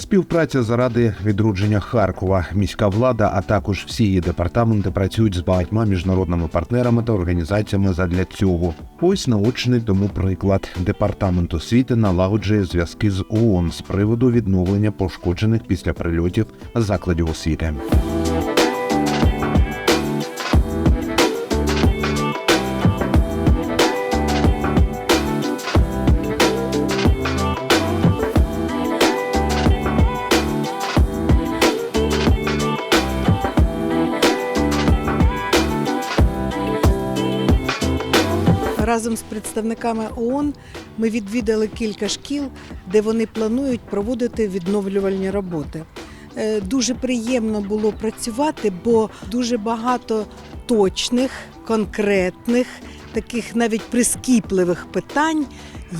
Співпраця заради відродження Харкова. Міська влада, а також всі її департаменти працюють з багатьма міжнародними партнерами та організаціями задля цього. Ось наочний тому приклад. Департамент освіти налагоджує зв'язки з ООН з приводу відновлення пошкоджених після прильотів закладів освіти. Разом з представниками ООН ми відвідали кілька шкіл, де вони планують проводити відновлювальні роботи. Е, Дуже приємно було працювати, бо дуже багато точних, конкретних, таких навіть прискіпливих питань,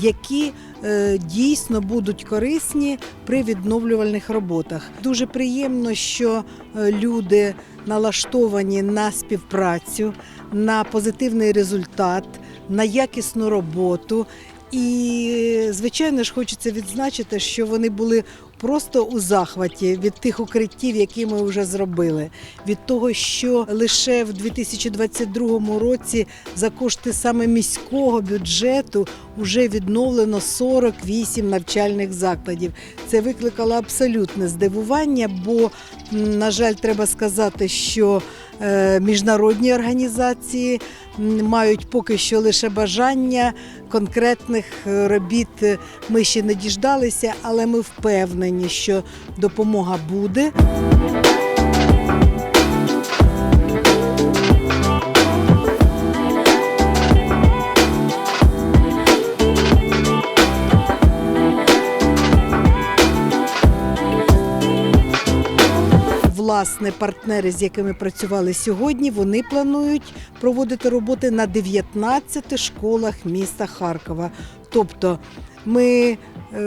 які е, дійсно будуть корисні при відновлювальних роботах. Дуже приємно, що е, люди налаштовані на співпрацю, на позитивний результат, на якісну роботу. І, звичайно ж, хочеться відзначити, що вони були просто у захваті від тих укриттів, які ми вже зробили, від того, що лише в 2022 році за кошти саме міського бюджету вже відновлено 48 навчальних закладів. Це викликало абсолютне здивування, бо, на жаль, треба сказати, що е, міжнародні організації мають поки що лише бажання конкретних е, робіт ми ще не діждалися, але ми впевнені, що допомога буде. Власне, партнери, з якими працювали сьогодні, вони планують проводити роботи на 19 школах міста Харкова. Тобто ми е,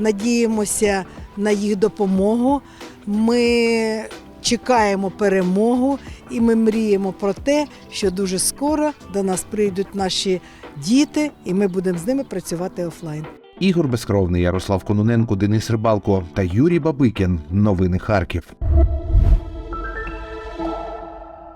надіємося на їх допомогу. Ми чекаємо перемогу, і ми мріємо про те, що дуже скоро до нас прийдуть наші діти, і ми будемо з ними працювати офлайн. Ігор Безкровний, Ярослав Кононенко, Денис Рибалко та Юрій Бабикін. Новини Харків.